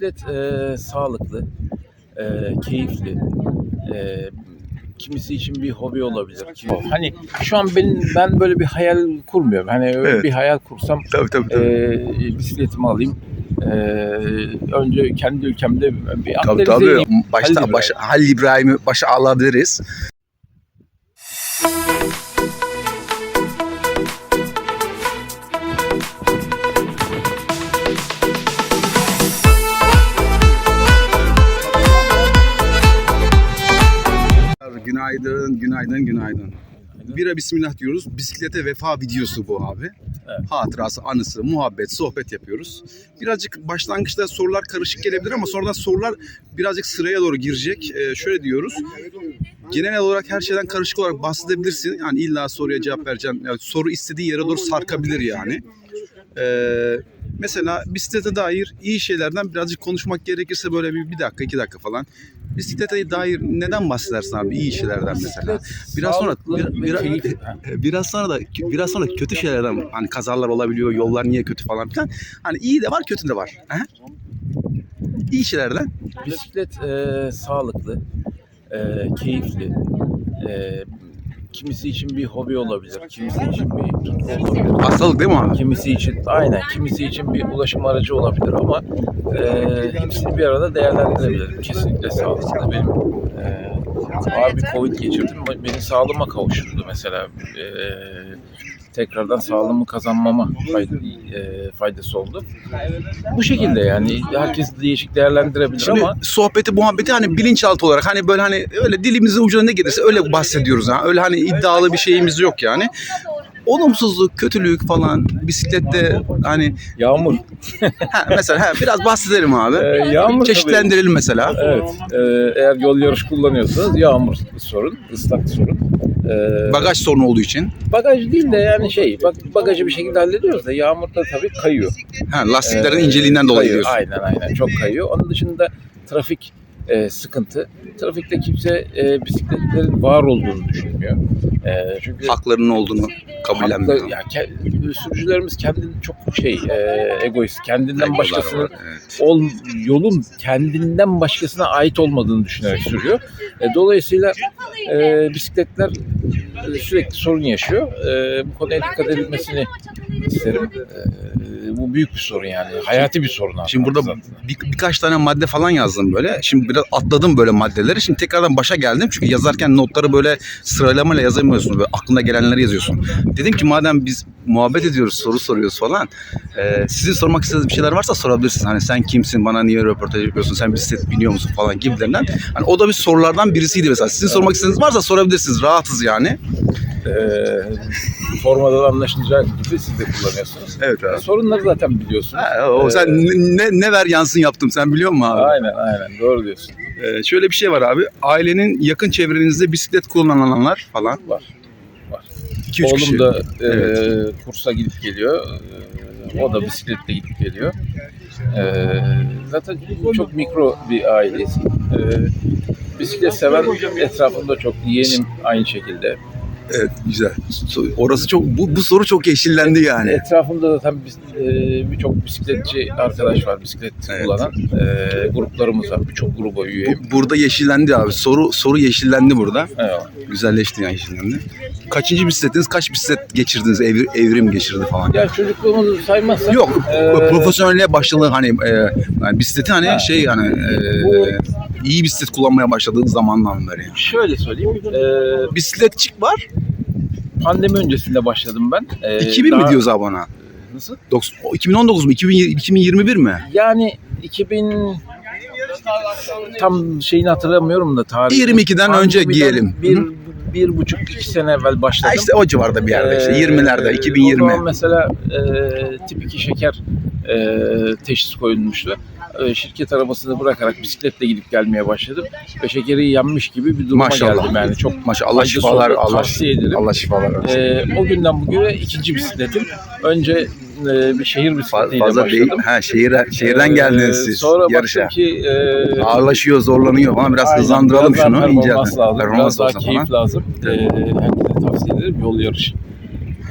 bisiklet e, sağlıklı, e, keyifli. E, kimisi için bir hobi olabilir. Kimi- Hani şu an benim ben böyle bir hayal kurmuyorum. Hani öyle Evet. bir hayal kursam Tabii tabii. e, tabii. bisikletimi alayım. E, önce kendi ülkemde bir Tabii tabii. ineyim. Başta Halil baş, Halil İbrahim'i başa alabiliriz. Günaydın, günaydın, günaydın. Bira bismillah diyoruz. Bisiklete vefa videosu bu abi. Evet. Hatırası, anısı, muhabbet, sohbet yapıyoruz. Birazcık başlangıçta sorular karışık gelebilir ama sonradan sorular birazcık sıraya doğru girecek. Ee, şöyle diyoruz. Genel olarak her şeyden karışık olarak bahsedebilirsin. Yani illa soruya cevap vereceksin. Yani soru istediği yere doğru sarkabilir yani. Ee, mesela bisiklete dair iyi şeylerden birazcık konuşmak gerekirse böyle bir, bir dakika, iki dakika falan. Bisiklete dair neden bahsedersin abi iyi şeylerden mesela? Biraz sonra bir- bir-. Biraz sonra da biraz sonra kötü şeylerden hani kazalar olabiliyor, yollar niye kötü falan filan. Hani iyi de var, kötü de var. He? İyi şeylerden. Bisiklet e, sağlıklı, e, keyifli. E, kimisi için bir hobi olabilir, kimisi için bir tutku olabilir. Hastalık değil mi abi? Kimisi için aynen, kimisi için bir ulaşım aracı olabilir ama e, hepsini bir arada değerlendirebilirim. Kesinlikle sağlıklı. Benim e, ağır bir Covid geçirdim. Beni sağlığıma kavuşturdu mesela. E, tekrardan sağlığımı kazanmama fayda, e, faydası oldu. Bu şekilde yani herkes değişik değerlendirebilir Şimdi ama sohbeti, muhabbeti hani bilinçaltı olarak hani böyle hani öyle dilimizin ucuna ne gelirse öyle bahsediyoruz ha. Öyle hani iddialı bir şeyimiz yok yani. Olumsuzluk, kötülük falan bisiklette hani yağmur. ha, mesela ha, biraz bahsedelim abi. E, yağmur tabii. Çeşitlendirelim mesela. Evet. e, eğer yol yarış kullanıyorsanız yağmur sorun, ıslak sorun. E, Bagaj sorunu olduğu için. bagaj değil de yani şey, bak bagajı bir şekilde hallediyoruz da yağmurda tabii kayıyor. Ha, lastiklerin Ee, inceliğinden dolayı kayıyor. diyorsun. Aynen aynen çok kayıyor. Onun dışında trafik e, sıkıntı. Trafikte kimse e, bisikletlerin var olduğunu düşünmüyor. E, çünkü Haklarının olduğunu kabullenmiyor. ya, ke- sürücülerimiz kendini çok şey e, egoist. Kendinden başkasının Evet. ol, yolun kendinden başkasına ait olmadığını düşünerek sürüyor. E, dolayısıyla e, bisikletler e, sürekli sorun yaşıyor. E, bu konuya dikkat edilmesini isterim. E, bu büyük bir sorun yani. Hayati bir sorun aslında. Şimdi burada bir, birkaç tane madde falan yazdım böyle. Şimdi biraz atladım böyle maddeleri. Şimdi tekrardan başa geldim. Çünkü yazarken notları böyle sıralamayla yazamıyorsun. Böyle aklına gelenleri yazıyorsun. Dedim ki madem biz muhabbet ediyoruz, soru soruyoruz falan. e, sizin sormak istediğiniz bir şeyler varsa sorabilirsiniz. Hani sen kimsin, bana niye röportaj yapıyorsun, sen bisiklet biniyor musun falan gibilerinden. Hani o da bir sorulardan birisiydi mesela. Sizin sormak istediğiniz varsa sorabilirsiniz. Rahatız yani. e, formadan anlaşılacağı gibi siz de kullanıyorsunuz. Evet E, sorunları zaten biliyorsunuz. Ha, o sen ne, ne ver yansın yaptım sen biliyor musun abi? Aynen aynen doğru diyorsun. Ee, şöyle bir şey var abi. Ailenin yakın çevrenizde bisiklet kullananlar falan. Var. Var. 2-3 Oğlum kişi. da e, Evet. kursa gidip geliyor. E, o da bisikletle gidip geliyor. E, zaten çok mikro bir aileyiz. E, bisiklet seven etrafımda çok yeğenim aynı şekilde. Evet güzel. Orası çok bu, bu soru çok yeşillendi yani. Etrafımda zaten bis- e, birçok bisikletçi arkadaş var, bisiklet Evet. kullanan. E, gruplarımız var, birçok gruba üyeyim. Bu, burada yeşillendi abi. Soru soru yeşillendi burada. Eyvallah. Güzelleşti yani yeşillendi. Kaçıncı bisikletiniz? Kaç bisiklet geçirdiniz? Evir, evrim geçirdi falan. Ya çocukluğumuzu saymazsak Yok. e, profesyonelliğe başladığı hani e, yani bisikleti hani Ha. şey hani e, Bu- iyi bisiklet kullanmaya başladığın zamandan beri. yani. şöyle söyleyeyim. E, Bisikletçik var. Pandemi öncesinde başladım ben. E, 2000 mi daha- diyoruz abi ona? Nasıl? Dokuz- o 2019 mu? 2020 2021 mi? Yani 2000 tam şeyini hatırlamıyorum da tarihi. 22'den önce giyelim. Bir, Hı. bir buçuk iki sene evvel başladım. Ha işte o civarda bir yerde işte Ee, 20'lerde O 2020. zaman mesela e, tip 2 şeker e, teşhis koyulmuştu. E, şirket arabasını bırakarak bisikletle gidip gelmeye başladım. Ve şekeri yenmiş gibi bir duruma Maşallah. geldim yani. Çok Maşallah Allah şifalar. Allah Tavsiye ederim. Allah şifalar. E, o günden bugüne ikinci bisikletim. Önce e, bir şehir bisikletiyle Fazla değil. başladım. Ha şehirden şehirden Ee, geldiniz siz Sonra yarışa. baktım ki e, Ağırlaşıyor, zorlanıyor falan biraz Aynen, hızlandıralım biraz şunu. Performans lazım. Performans biraz daha keyif falan. lazım. Ee, herkese tavsiye ederim yol yarışı.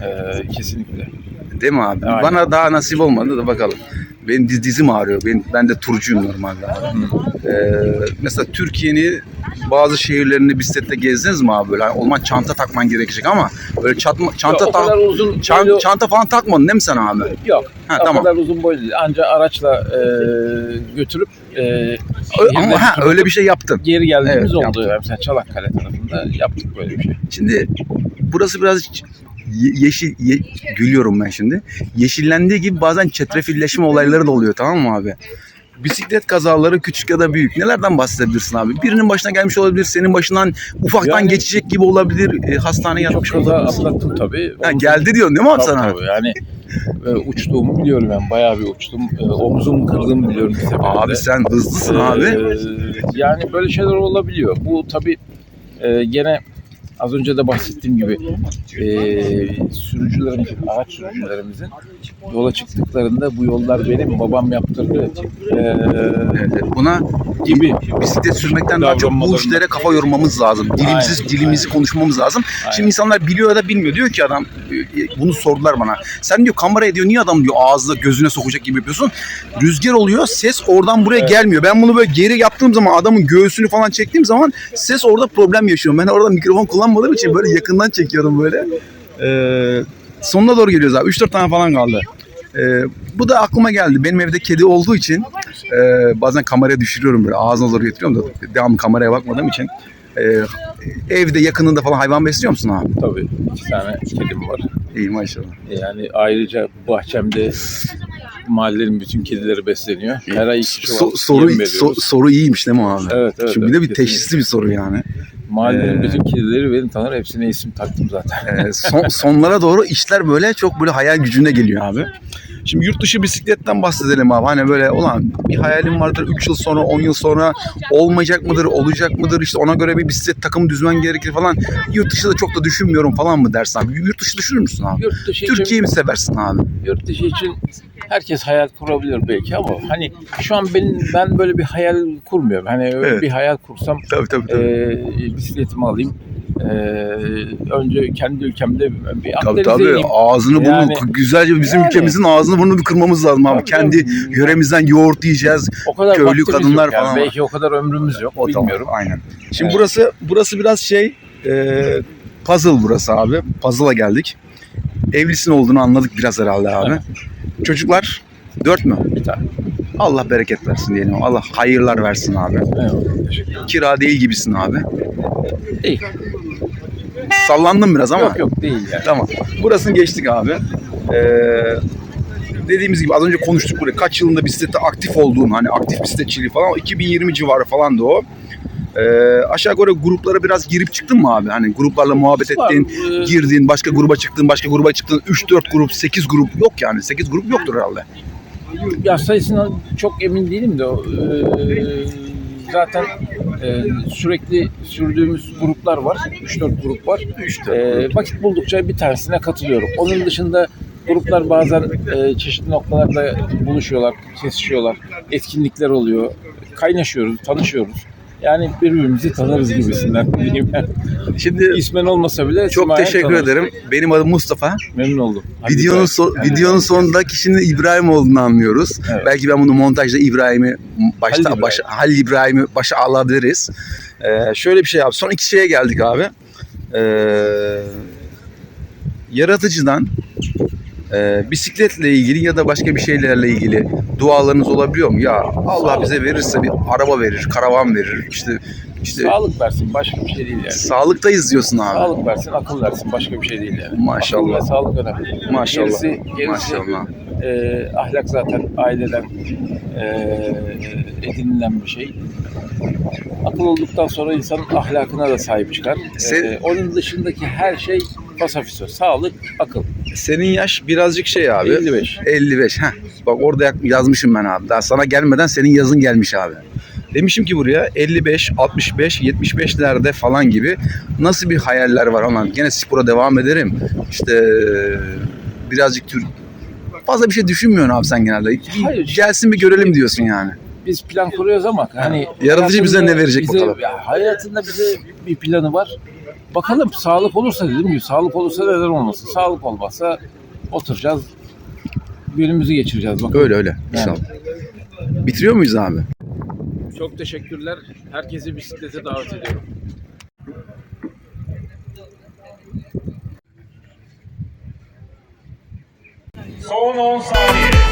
Ee, kesinlikle. Değil mi abi? Aynen. Bana daha nasip olmadı da bakalım. benim diz, dizim ağrıyor. Ben, ben de turcuyum normalde abi. Ee, mesela Türkiye'nin bazı şehirlerini bisikletle gezdiniz mi abi? Böyle hani olman çanta takman gerekecek ama böyle çatma, çanta tak- kadar uzun çan- boylu- çanta falan takmadın değil mi sen abi? yok. Ha o tamam. kadar uzun boylu değil. Anca araçla e, götürüp e, ama ha öyle bir şey yaptın. geri geldiğimiz Evet, oldu. Yani mesela Çanakkale tarafında yaptık böyle bir şey. Şimdi burası biraz yeşil ye- gülüyorum ben şimdi. Yeşillendiği gibi bazen çetrefilleşme olayları da oluyor tamam mı abi? Bisiklet kazaları küçük ya da büyük. Nelerden bahsedebilirsin abi? Birinin başına gelmiş olabilir, senin başından ufaktan Yani- geçecek gibi olabilir. E, hastaneye Çok yatmış kaza olabilirsin. atlattım tabii. Ha, Omuzum- geldi diyorsun değil mi abi sana? tabii. Yani e, uçtuğumu biliyorum ben. Bayağı bir uçtum. E, omzumu kırdığımı biliyorum. Abi sen hızlısın Ee, abi. Yani böyle şeyler olabiliyor. Bu tabii e, gene az önce de bahsettiğim gibi e, sürücülerimizin, araç sürücülerimizin yola çıktıklarında bu yollar benim babam yaptırdı e, Evet. Buna gibi. bisiklet sürmekten daha çok bu işlere kafa yormamız lazım. Dilimizi, Aynen, dilimizi konuşmamız lazım. Aynen. Şimdi insanlar biliyor ya da bilmiyor. Diyor ki adam bunu sordular bana. Sen diyor kameraya diyor niye adam diyor ağzına gözüne sokacak gibi yapıyorsun. Rüzgar oluyor ses oradan buraya Evet. gelmiyor. Ben bunu böyle geri yaptığım zaman adamın göğsünü falan çektiğim zaman ses orada problem yaşıyorum. Ben orada mikrofon kullanmadığım için böyle yakından çekiyorum böyle. Ee, sonuna doğru geliyoruz abi. 3-4 tane falan kaldı. Ee, bu da aklıma geldi. Benim evde kedi olduğu için e, bazen kameraya düşürüyorum böyle ağzına doğru getiriyorum da devamlı kameraya bakmadığım için. E, evde yakınında falan hayvan besliyor musun abi? Tabii iki tane kedim var. İyi maşallah. Yani ayrıca bahçemde mahallenin bütün kedileri besleniyor. Her ay iki çuval So- soru, yem so- soru iyiymiş değil mi abi? Evet, evet, Şimdi bir evet, de bir kesinlikle. teşhisli bir soru yani. Mahallenin Ee, bütün kedileri beni tanır. Hepsine isim taktım zaten. Ee, son, sonlara doğru işler böyle çok böyle hayal gücüne geliyor abi. Şimdi yurt dışı bisikletten bahsedelim abi. Hani böyle olan bir hayalim vardır 3 yıl sonra 10 yıl sonra olmayacak mıdır olacak mıdır işte ona göre bir bisiklet takımı düzmen gerekir falan. Yurt dışı da çok da düşünmüyorum falan mı dersin abi? Yurt dışı düşünür müsün abi? Yurt dışı için Türkiye'yi mi seversin abi? yurt dışı için herkes hayal kurabilir belki ama hani şu an benim ben böyle bir hayal kurmuyorum. Hani öyle Evet. bir hayal kursam Tabii tabii e, bisikletimi alayım. E, önce kendi ülkemde bir Tabii Akdeniz'e tabii ineyim. ağzını burnunu Yani- güzelce bizim Yani. ülkemizin ağzını burnunu bir kırmamız lazım abi. Tabii Kendi canım. yöremizden yoğurt yiyeceğiz. o kadar köylü vaktimiz kadınlar yok yani. falan var. Belki o kadar ömrümüz yok. O bilmiyorum. tamam aynen. Şimdi Evet. burası burası biraz şey e, puzzle burası abi. Puzzle'a geldik. Evlisin olduğunu anladık biraz herhalde abi. Çocuklar dört mü? Bir tane. Allah bereket versin diyelim. Allah hayırlar versin abi. Eyvallah. Kira değil gibisin abi. Değil. Sallandım biraz ama. Yok yok değil yani. Tamam. Burasını geçtik abi. Ee, dediğimiz gibi az önce konuştuk buraya. Kaç yılında bisiklette aktif olduğun hani aktif bisikletçiliği falan 2020 civarı falan da o. Ee, aşağı yukarı gruplara biraz girip çıktın mı abi? Hani gruplarla muhabbet Var, ettin, e, girdin, başka gruba çıktın, başka gruba çıktın. 3-4 grup, 8 grup yok yani. 8 grup yoktur herhalde. Ya sayısından çok emin değilim de o, eee, zaten eee, sürekli sürdüğümüz gruplar var. 3-4 grup var. Eee, vakit buldukça bir tanesine katılıyorum. Onun dışında gruplar bazen eee, çeşitli noktalarda buluşuyorlar, kesişiyorlar. Etkinlikler oluyor. Kaynaşıyoruz, tanışıyoruz. Yani birbirimizi tanırız gibisinden diyeyim. Şimdi İsmen olmasa bile çok simayen teşekkür tanırız. ederim. Benim adım Mustafa. Memnun oldum. Hadi Videonun so- Yani- videonun sonunda kişinin İbrahim olduğunu anlıyoruz. Evet. Belki ben bunu montajda İbrahim'i başta Halil İbrahim. başa Halil İbrahim'i başa alabiliriz. Ee, şöyle bir şey yap. Son iki şeye geldik abi. Ee, yaratıcıdan e, bisikletle ilgili ya da başka bir şeylerle ilgili dualarınız olabiliyor mu? Ya Allah bize verirse bir araba verir, karavan verir. İşte işte Sağlık versin başka bir şey değil yani. sağlıktayız diyorsun abi. Sağlık versin, akıl versin. Başka bir şey değil yani. Maşallah. Akıl ve sağlık önemli. Maşallah. Gerisi, gerisi Maşallah. e, ahlak zaten aileden e, edinilen bir şey. Akıl olduktan sonra insanın ahlakına da sahip çıkar. Sen- E, onun dışındaki her şey fasafiso. Sağlık, akıl. Senin yaş birazcık şey abi. 55. 55. Heh. Bak orada yazmışım ben abi. Daha sana gelmeden senin yazın gelmiş abi. Demişim ki buraya 55, 65, 75'lerde falan gibi nasıl bir hayaller var ama gene spora devam ederim. İşte birazcık tür fazla bir şey düşünmüyorsun abi sen genelde. Hayır. Gelsin bir görelim diyorsun yani. Biz plan kuruyoruz ama hani Yaratıcı bize ne verecek bize- bakalım. ya hayatında bize bir planı var. Bakalım sağlık olursa dediğim gibi sağlık olursa neden olmasın. Sağlık olmazsa oturacağız. günümüzü geçireceğiz. Bakalım. Öyle öyle inşallah. Bitiriyor muyuz abi? Çok teşekkürler. Herkesi bisiklete davet ediyorum. Son 10 saniye.